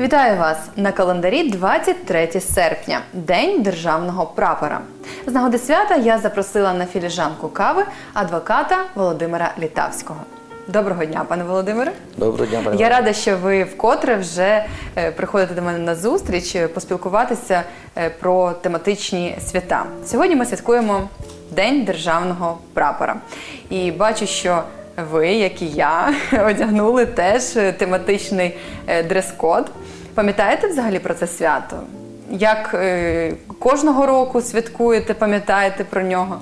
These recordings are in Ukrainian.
Вітаю вас на календарі 23 серпня, День державного прапора. З нагоди свята я запросила на філіжанку кави адвоката Володимира Літавського. Доброго дня, пане Володимире. Доброго дня, пане Я рада, що ви вкотре вже е, приходите до мене на зустріч е, поспілкуватися е, про тематичні свята. Сьогодні ми святкуємо День державного прапора. І бачу, що ви, як і я, одягнули теж е, тематичний е, дрес-код. Пам'ятаєте взагалі про це свято? Як е, кожного року святкуєте, пам'ятаєте про нього?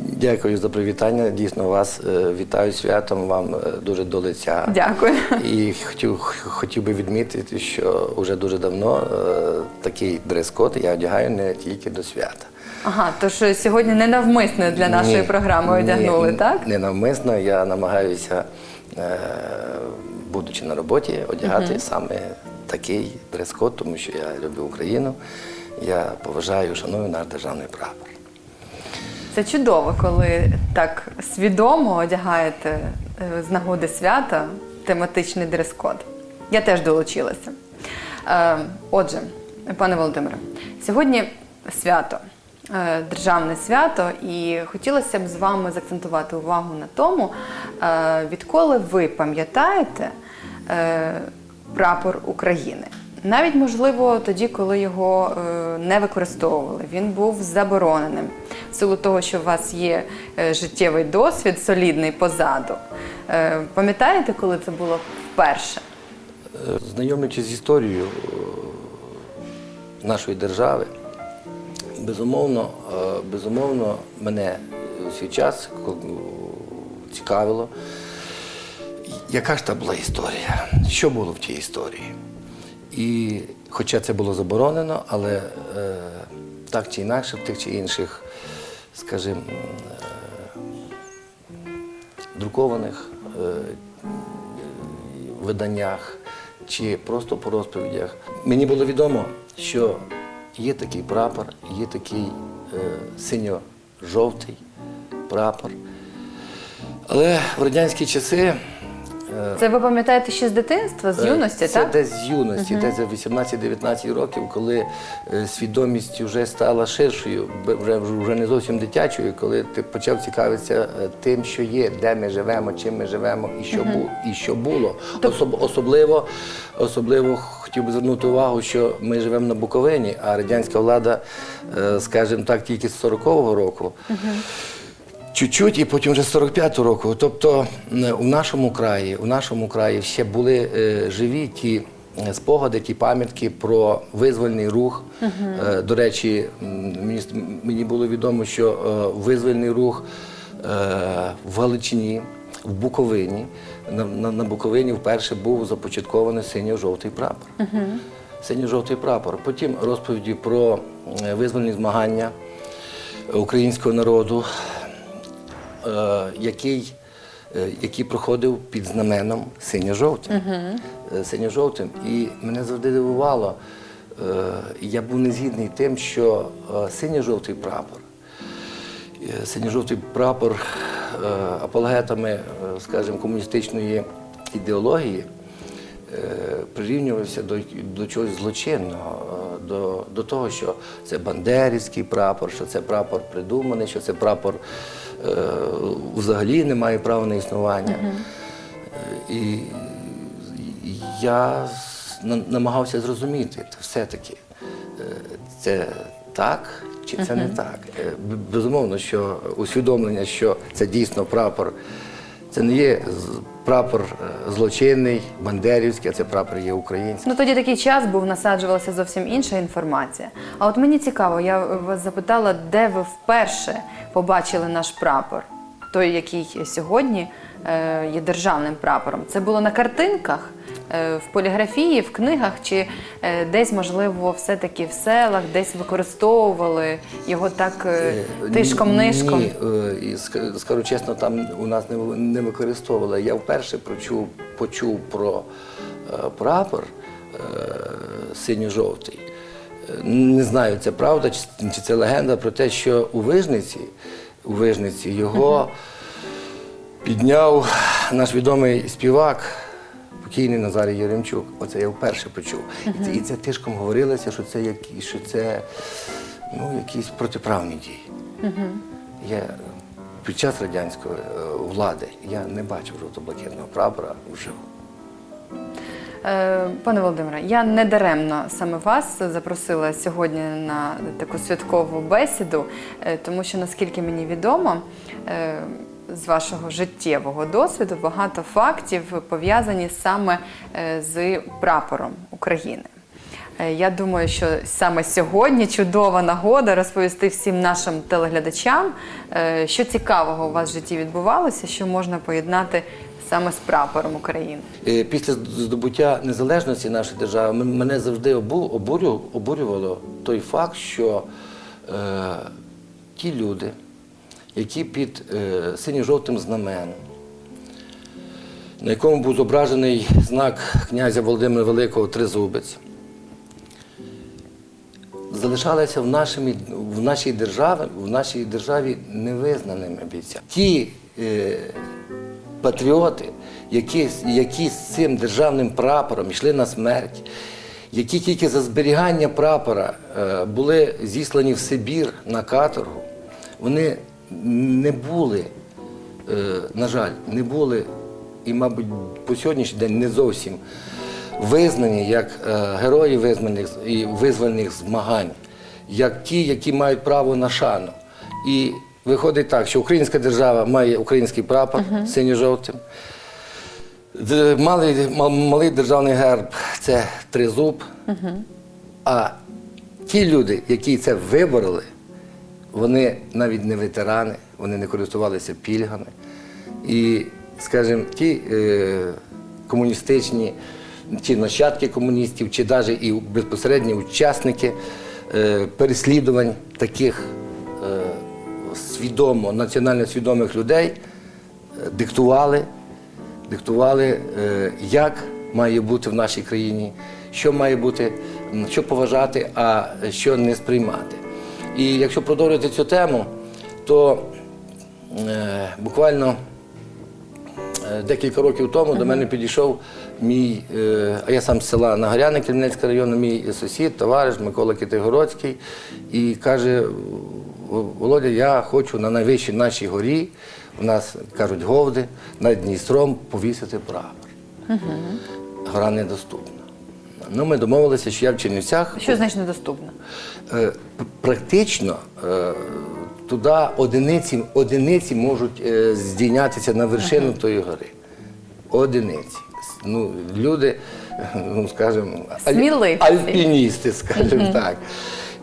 Дякую за привітання. Дійсно, вас е, вітаю святом. Вам е, дуже до лиця. Дякую. І хотів, хотів би відмітити, що вже дуже давно е, такий дрес-код я одягаю не тільки до свята. Ага, тож сьогодні не навмисно для нашої Ні, програми одягнули, ні, так? Не навмисно. Я намагаюся, е, будучи на роботі, одягати саме такий дрес-код, тому що я люблю Україну. Я поважаю, шаную наш державний прапор. Це чудово, коли так свідомо одягаєте е, з нагоди свята тематичний дрес-код. Я теж долучилася. Е, Отже, пане Володимире, сьогодні свято, державне свято, і хотілося б з вами заакцентувати увагу на тому, е, відколи ви пам'ятаєте е, прапор України. Навіть можливо тоді, коли його е, не використовували, він був забороненим. В силу того, що у вас є е, життєвий досвід солідний позаду. Е, Пам'ятаєте, коли це було вперше? Е, Знайомлячись з історією е, нашої держави, безумовно, е, безумовно, мене у свій час цікавило, яка ж та була історія, що було в тій історії. І хоча це було заборонено, але е, так чи інакше, в тих чи інших, скажімо, друкованих е, виданнях чи просто по розповідях. Мені було відомо, що є такий прапор, є такий е, синьо-жовтий прапор. Але в радянські часи. Е, Це ви пам'ятаєте ще з дитинства, з юності, Е, це так? десь з юності, десь за 18-19 років, коли е, свідомість вже стала ширшою, вже, вже не зовсім дитячою, коли ти почав цікавитися тим, що є, де ми живемо, чим ми живемо і що, бу, і що було. Особ, особливо, особливо хотів би звернути увагу, що ми живемо на Буковині, а радянська влада, скажімо так, тільки з 40-го року. Чуть-чуть і потім вже з 45-го року. Тобто у нашому краї, у нашому краї ще були е, живі ті е, спогади, ті пам'ятки про визвольний рух. Е, до речі, мені, мені було відомо, що е, визвольний рух е, в Галичині, в Буковині, на, на, на Буковині вперше був започаткований синьо-жовтий прапор. Синьо-жовтий прапор. Потім розповіді про визвольні змагання українського народу який, е, який проходив під знаменом синьо-жовтим. Е, Синьо-жовтим. І мене завжди дивувало, е, я був не згідний тим, що е, синьо-жовтий прапор, е, синьо-жовтий прапор е, апологетами, е, скажімо, комуністичної ідеології е, прирівнювався до, до чогось злочинного, е, до, до того, що це бандерівський прапор, що це прапор придуманий, що це прапор е, взагалі не має права на існування. Е, І, і я намагався зрозуміти все-таки, е, це так чи це не так. Е, Безумовно, що усвідомлення, що це дійсно прапор, це не є прапор е, злочинний, бандерівський, а це прапор є український. Ну тоді такий час був, насаджувалася зовсім інша інформація. А от мені цікаво, я вас запитала, де ви вперше побачили наш прапор, той, який сьогодні є державним прапором. Це було на картинках, е, в поліграфії, в книгах, чи е, десь, можливо, все-таки в селах, десь використовували його так е, тишком-нишком. Ні, е, скажу чесно, там у нас не, використовували. Я вперше почув, почув про е, прапор е, синьо-жовтий. Е, Не знаю, це правда чи, це легенда про те, що у Вижниці, у Вижниці його підняв наш відомий співак покійний Назарій Яремчук. Оце я вперше почув. І, це, і це тишком говорилося, що це які, що це ну, якісь протиправні дії. Я під час радянської е, влади я не бачив жовто-блакитного прапора вживу. Е, Пане Володимире, я не даремно саме вас запросила сьогодні на таку святкову бесіду, е, тому що наскільки мені відомо, е, з вашого життєвого досвіду багато фактів пов'язані саме е, з прапором України. Е, Я думаю, що саме сьогодні чудова нагода розповісти всім нашим телеглядачам, е, що цікавого у вас в житті відбувалося, що можна поєднати саме з прапором України. Після здобуття незалежності нашої держави мене завжди обу- обурювало той факт, що е, ті люди, які під е, синьо-жовтим знаменом, на якому був зображений знак князя Володимира Великого Тризубець, залишалися в, нашому, в нашій державі, в нашій державі невизнаними бійцями. Ті е, патріоти, які, які з цим державним прапором йшли на смерть, які тільки за зберігання прапора е, були зіслані в Сибір на каторгу, вони не були, е, на жаль, не були і, мабуть, по сьогоднішній день не зовсім визнані як е, герої визнаних і визвольних змагань, як ті, які мають право на шану. І виходить так, що українська держава має український прапор синьо-жовтим. Малий, малий державний герб це тризуб. А ті люди, які це вибороли, вони навіть не ветерани, вони не користувалися пільгами. І, скажімо, ті е, комуністичні, чи нащадки комуністів, чи навіть і безпосередні учасники е, переслідувань таких е, свідомо, національно свідомих людей е, диктували, диктували, е, як має бути в нашій країні, що має бути, що поважати, а що не сприймати. І якщо продовжити цю тему, то е, буквально е, декілька років тому до мене підійшов мій, е, а я сам з села Нагоряни, Кремінецького району, мій сусід, товариш Микола Китайгородський, і каже: Володя, я хочу на найвищій нашій горі, у нас кажуть говди, над Дністром повісити прапор. Гора недоступна. Ну, ми домовилися, що я в Чернівцях Що значить недоступно? Е, практично е, туди одиниці, одиниці можуть е, здійнятися на вершину тої гори. Одиниці. Ну, люди, ну скажімо, аль- Сміливці. альпіністи, скажімо так.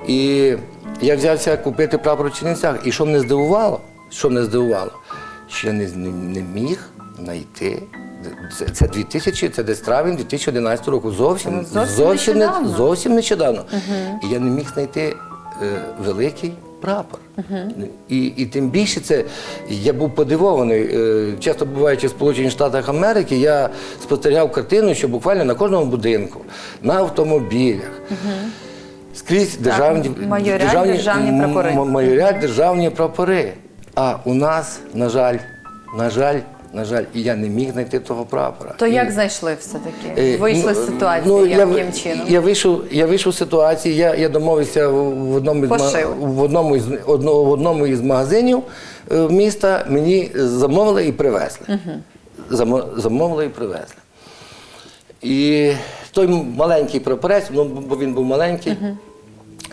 І я взявся купити прапор у Чернівцях. І що мене здивувало? Що мене здивувало? Що я не, не, не міг знайти. Це, це 2000, це десь травень 2011 року. Зовсім, Ну, зовсім не, нещодавно. зовсім нещодавно. І я не міг знайти е, великий прапор. І, і тим більше це я був подивований. Е, часто буваючи в Сполучених Штатах Америки, я спостерігав картину, що буквально на кожному будинку, на автомобілях. Скрізь державні, майорять державні прапори. м- м- майорять державні прапори. А у нас, на жаль, на жаль, на жаль, і я не міг знайти того прапора. То І- як знайшли все-таки? Е, Вийшли ну, з ситуації, ну, я, яким чином? Я вийшов, я вийшов з ситуації, я, я домовився в одному, із, ма- в одному, із, одно, в одному із магазинів е, міста, мені замовили і привезли. Замо- Замовили і привезли. І той маленький прапорець, ну, бо він був маленький,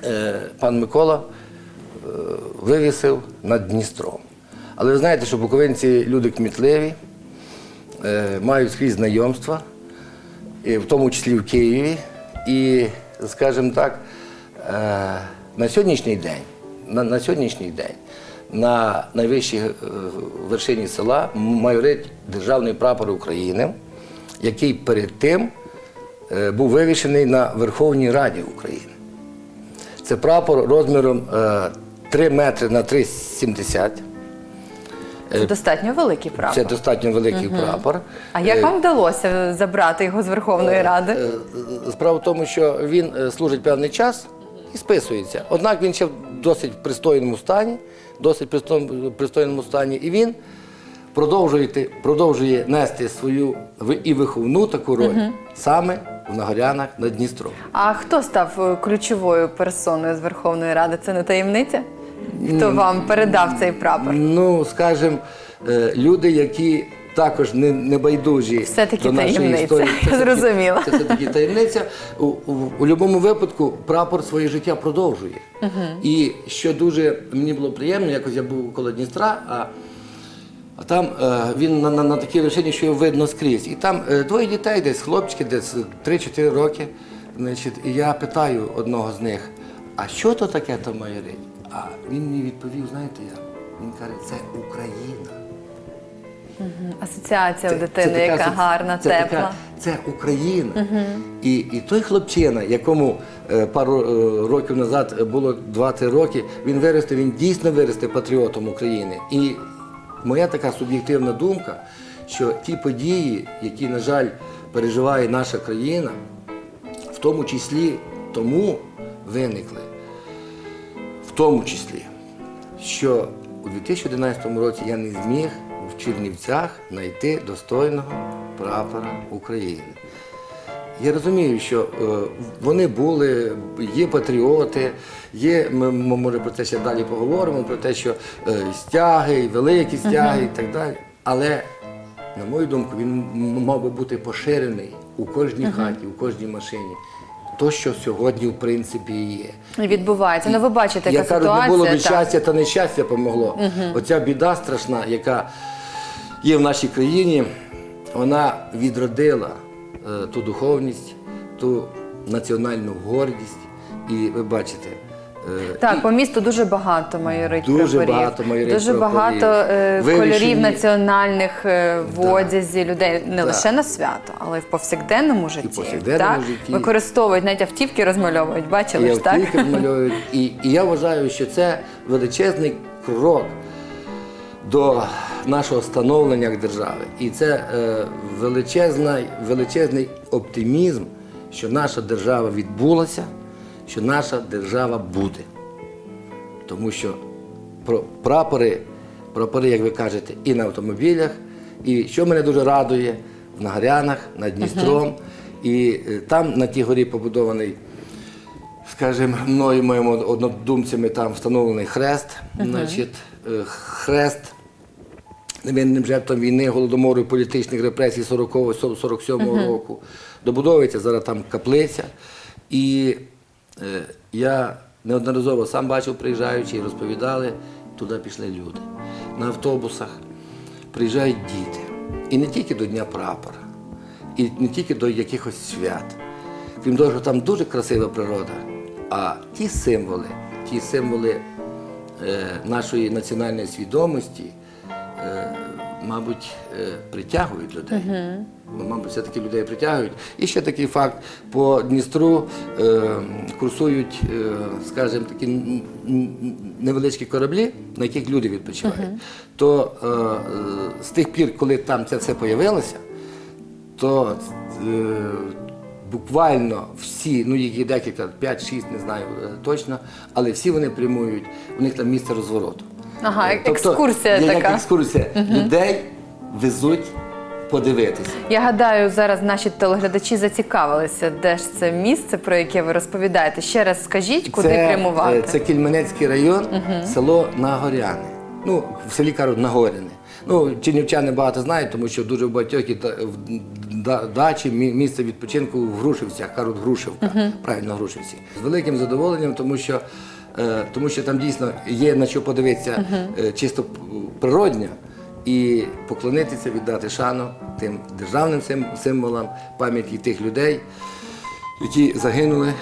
е, пан Микола е, вивісив над Дністром. Але ви знаєте, що буковинці люди кмітливі, е, мають скрізь знайомства, в тому числі в Києві. І, скажімо так, е, на сьогоднішній день, на, на сьогоднішній день на найвищій е, вершині села майорить державний прапор України, який перед тим був вивішений на Верховній Раді України. Це прапор розміром е, 3 метри на 3,70. Це достатньо великий прапор. Це достатньо великий прапор. А як Е, вам вдалося забрати його з Верховної Ради? Е, е, Справа в тому, що він е, служить певний час і списується. Однак він ще в досить пристойному стані, досить пристой- пристойному стані, і він продовжує, продовжує нести свою і виховну таку роль саме в Нагорянах над Дністром. А хто став е, ключовою персоною з Верховної Ради? Це не таємниця? Хто вам передав цей прапор? Ну, скажімо, е, люди, які також не, не байдужі Все-таки до нашої таємниця. історії. Зрозуміло. Це все-таки таємниця. У, у, у будь-якому випадку прапор своє життя продовжує. І що дуже мені було приємно, якось я був коло Дністра, а, а там е, він на, на, на такій вершині, що його видно скрізь. І там е, двоє дітей, десь хлопчики, десь 3-4 роки. Значить, і я питаю одного з них, а що то таке то майорить? А він мені відповів, знаєте як? Він каже, це Україна. Асоціація у дитини, це яка гарна, це тепла. Така, це Україна. І, і той хлопчина, якому е, пару е, років назад було 2-3 роки, він виросте, він дійсно виросте патріотом України. І моя така суб'єктивна думка, що ті події, які, на жаль, переживає наша країна, в тому числі тому виникли, в тому числі, що у 2011 році я не зміг в Чернівцях знайти достойного прапора України. Я розумію, що е, вони були, є патріоти, є, ми може про це ще далі поговоримо, про те, що е, стяги, великі стяги і так далі. Але, на мою думку, він мав би бути поширений у кожній хаті, у кожній машині. То, що сьогодні, в принципі, є. Відбувається. Ну ви бачите, Я кажу, не було б щастя, та нещастя помогло. Оця біда страшна, яка є в нашій країні, вона відродила е, ту духовність, ту національну гордість. І ви бачите, е, Так, по місту дуже багато майорить Дуже прапорів. багато майорить Дуже прапорів. багато е, кольорів національних е, в Да. одязі людей не Да. лише на свято, але й в повсякденному житті. повсякденному так? житті. Використовують навіть автівки розмальовують. Бачили ж так? автівки малюють. І, і я вважаю, що це величезний крок до нашого становлення як держави. І це е, величезний, величезний оптимізм, що наша держава відбулася, що наша держава буде. Тому що прапори, прапори, як ви кажете, і на автомобілях, і що мене дуже радує, в Нагарянах, над Дністром. І е, там на тій горі побудований, скажімо, мною моїми однодумцями там встановлений хрест. Значить, е, хрест невинним жертвам війни, голодомору і політичних репресій 40-47 року. Добудовується зараз там каплиця. І я неодноразово сам бачив, приїжджаючи, і розповідали, туди пішли люди. На автобусах приїжджають діти. І не тільки до Дня прапора, і не тільки до якихось свят. Крім того, що там дуже красива природа, а ті символи, ті символи е, нашої національної свідомості, е, мабуть, е, притягують людей. Бо, Мабуть, все-таки людей притягують. І ще такий факт: по Дністру е, курсують, е, скажімо, такі невеличкі кораблі, на яких люди відпочивають. То е, з тих пір, коли там це все появилося, то е, буквально всі, ну їх є декілька, 5-6, не знаю е, точно, але всі вони прямують, у них там місце розвороту. Ага, Е, екскурсія як така. екскурсія. Людей везуть подивитися. Я гадаю, зараз наші телеглядачі зацікавилися, де ж це місце, про яке ви розповідаєте. Ще раз скажіть, куди це, прямувати. е, Це Кільменецький район, село Нагоряни. Ну, в селі кажуть Нагоряни. Ну, чернівчани багато знають, тому що дуже в багатьох дачі, мі- місце відпочинку в Грушевцях, кажуть Грушевка, правильно Грушевці. З великим задоволенням, тому що, тому що там дійсно є на що подивитися е, чисто п- природньо і поклонитися, віддати шану тим державним сим- символам, пам'яті тих людей, які загинули,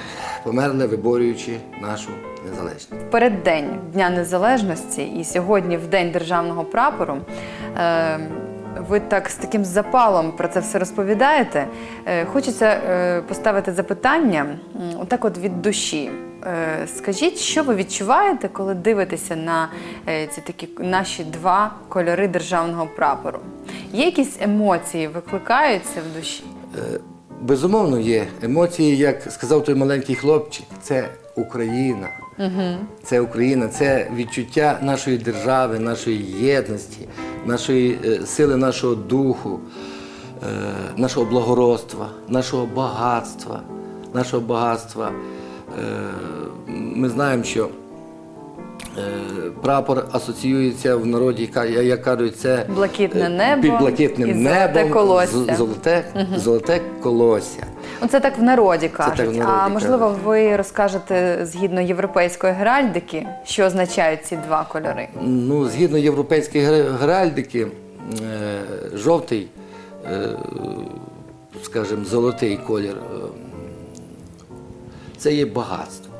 померли, виборюючи нашу незалежність. переддень Дня Незалежності і сьогодні, в День державного прапору, е, ви так з таким запалом про це все розповідаєте. Е, Хочеться е, поставити запитання, отак от від душі. Е, Скажіть, що ви відчуваєте, коли дивитеся на е, ці такі наші два кольори державного прапору? Є якісь емоції, викликаються в душі? Е, Безумовно, є емоції, як сказав той маленький хлопчик, це Україна. Це Україна, це відчуття нашої держави, нашої єдності, нашої сили нашого духу, нашого благородства, нашого багатства, нашого багатства. Е, Ми знаємо, що е, прапор асоціюється в народі, як кажуть, це Блакитне е, небо під блакитним і золоте небом, колосся. золоте, золоте колосся. Оце так в народі кажуть. так в народі а можливо, кажуть. ви розкажете згідно європейської геральдики, що означають ці два кольори? Ну, згідно європейської геральдики, жовтий, скажімо, золотий колір це є багатство,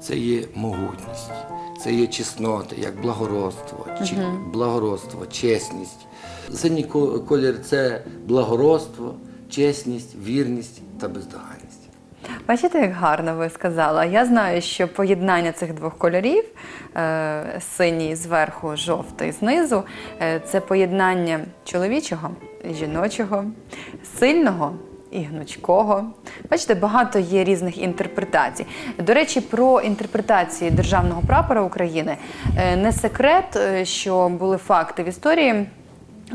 це є могутність, це є чесноти, як благородство, чи, благородство, чесність. Синій колір це благородство, чесність, вірність та бездоганність. Бачите, як гарно ви сказали. Я знаю, що поєднання цих двох кольорів е, синій зверху, жовтий знизу е, це поєднання чоловічого і жіночого, сильного і гнучкого. Бачите, багато є різних інтерпретацій. До речі, про інтерпретації державного прапора України Е, не секрет, е, що були факти в історії,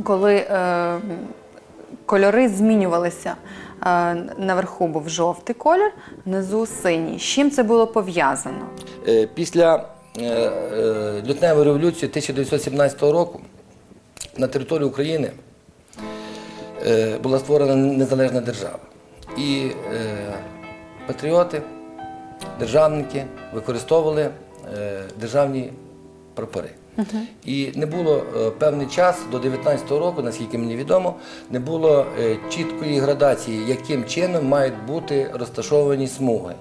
коли е, кольори змінювалися. Е, Наверху був жовтий колір, внизу синій. З чим це було пов'язано? Після лютневої революції 1917 року на території України була створена незалежна держава. І е, патріоти, державники використовували е, державні прапори. І не було е, певний час до 19-го року, наскільки мені відомо, не було е, чіткої градації, яким чином мають бути розташовані смуги.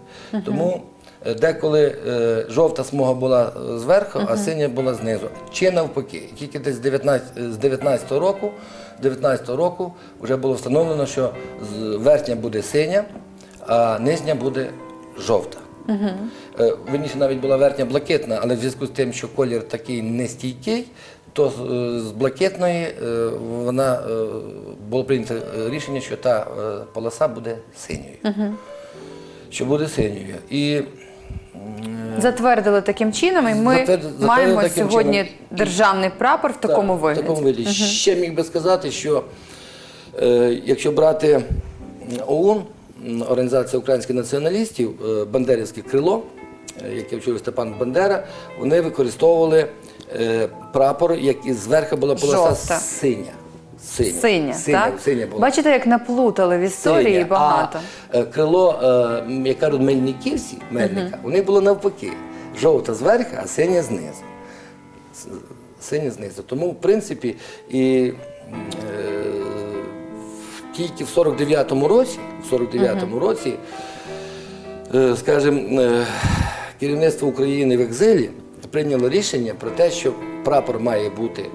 Тому е, деколи е, жовта смуга була е, зверху, а синя була знизу. Чи навпаки, тільки десь з 19, з 19-го року, 19-го року вже було встановлено, що верхня буде синя, а нижня буде жовта. Е, Вірніше навіть була верхня блакитна, але в зв'язку з тим, що колір такий нестійкий, то з, е, блакитної е, вона було прийнято рішення, що та полоса буде синьою. Що буде синьою. І Затвердили таким чином, і ми Затверд- затвердили маємо таким сьогодні чином. державний прапор в такому Так, вигляді. В такому вигляді. Ще міг би сказати, що е, якщо брати ОУН, м, Організація українських націоналістів, е, Бандерівське крило, е, яке вчив Степан Бандера, вони використовували е, прапор, який зверху була полоса Жовта. синя. Синя, Синя, так? синя була. Бачите, як наплутали в історії Синя. багато. А е, крило, е, м, як кажуть, мельниківці, мельника, вони були навпаки. Жовта зверху, а синя знизу. С- Синя знизу. Тому, в принципі, і е, в- тільки в 49-му році, в 49-му році, е, скажімо, е, керівництво України в екзилі прийняло рішення про те, що прапор має бути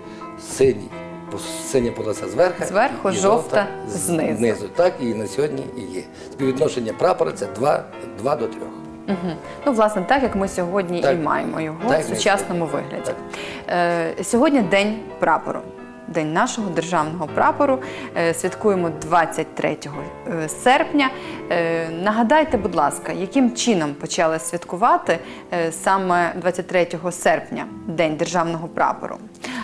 синій, синя полоса зверху, Зверху, і жовта з- знизу. знизу. Так і на сьогодні і є. Співвідношення прапора це 2, 2 до 3. Мгм. Ну, власне, так як ми сьогодні Так. і маємо його Так, в сучасному сьогодні. вигляді. Е, сьогодні день прапору. День нашого державного прапору. Е, святкуємо 23 е, серпня. Е, нагадайте, будь ласка, яким чином почали святкувати е, саме 23 серпня, День державного прапору?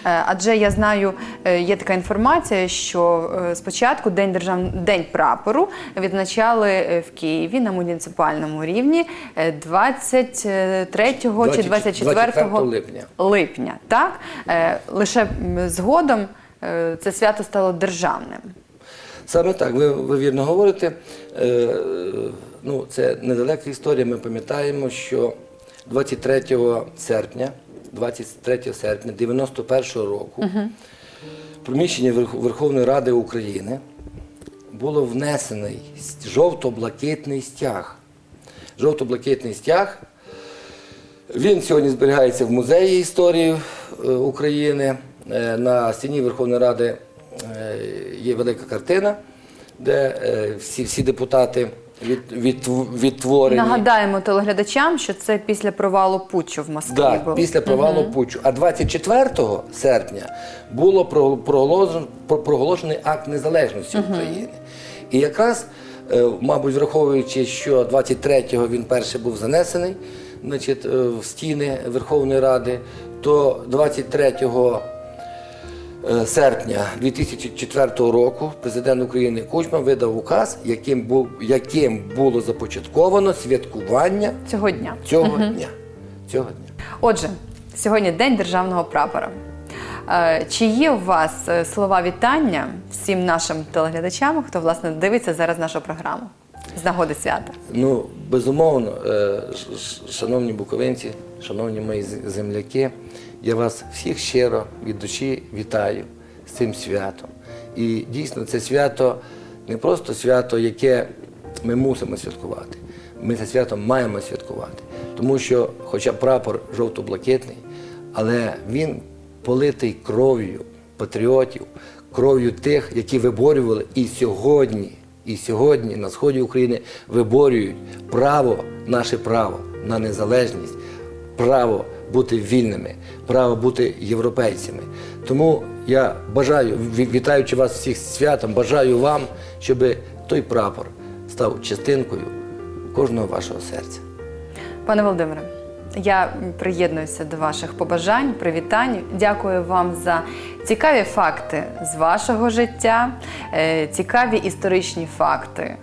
Е, Адже я знаю, е, є така інформація, що е, спочатку День держав... День прапору відзначали в Києві на муніципальному рівні е, 23 чи 24 24 липня. липня. Так? Лише згодом це свято стало державним. Саме так, ви, ви вірно говорите. Е, ну, це недалека історія. Ми пам'ятаємо, що 23 серпня, 23 серпня 91 року в приміщенні Верховної Ради України було внесений жовто-блакитний стяг. Жовто-блакитний стяг. Він сьогодні зберігається в музеї історії е, України. Е, На стіні Верховної Ради е, є велика картина, де всі, всі депутати від, від, відтворені. Нагадаємо телеглядачам, що це після провалу путчу в Москві Да, був. після провалу Путчу. А 24 серпня було про- проголошен- про- проголошений акт незалежності України. І якраз, е, мабуть, враховуючи, що 23-го він перше був занесений значить, е, в стіни Верховної Ради, то 23 е, серпня 2004 року президент України Кучма видав указ, яким, був, яким було започатковано святкування Цього дня. цього дня. Цього дня. Отже, сьогодні День державного прапора. Е, Чи є у вас е, слова вітання всім нашим телеглядачам, хто власне дивиться зараз нашу програму з нагоди свята? Ну, безумовно, е, шановні буковинці, шановні мої земляки, я вас всіх щиро від душі вітаю з цим святом. І дійсно це свято не просто свято, яке ми мусимо святкувати. Ми це свято маємо святкувати. Тому що, хоча прапор жовто-блакитний, але він политий кров'ю патріотів, кров'ю тих, які виборювали і сьогодні і сьогодні на сході України виборюють право, наше право на незалежність, право бути вільними, право бути європейцями. Тому я бажаю, вітаючи вас всіх святом, бажаю вам, щоб той прапор став частинкою кожного вашого серця. Пане Володимире, я приєднуюся до ваших побажань, привітань. Дякую вам за цікаві факти з вашого життя, е, цікаві історичні факти.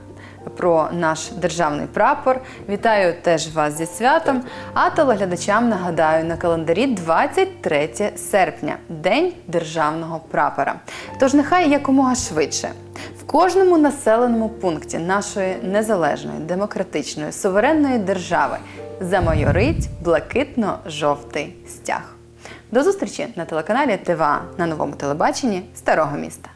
Про наш державний прапор. Вітаю теж вас зі святом. А телеглядачам нагадаю на календарі 23 серпня, День державного прапора. Тож нехай якомога швидше в кожному населеному пункті нашої незалежної, демократичної, суверенної держави замайорить блакитно-жовтий стяг. До зустрічі на телеканалі ТВА на новому телебаченні Старого міста.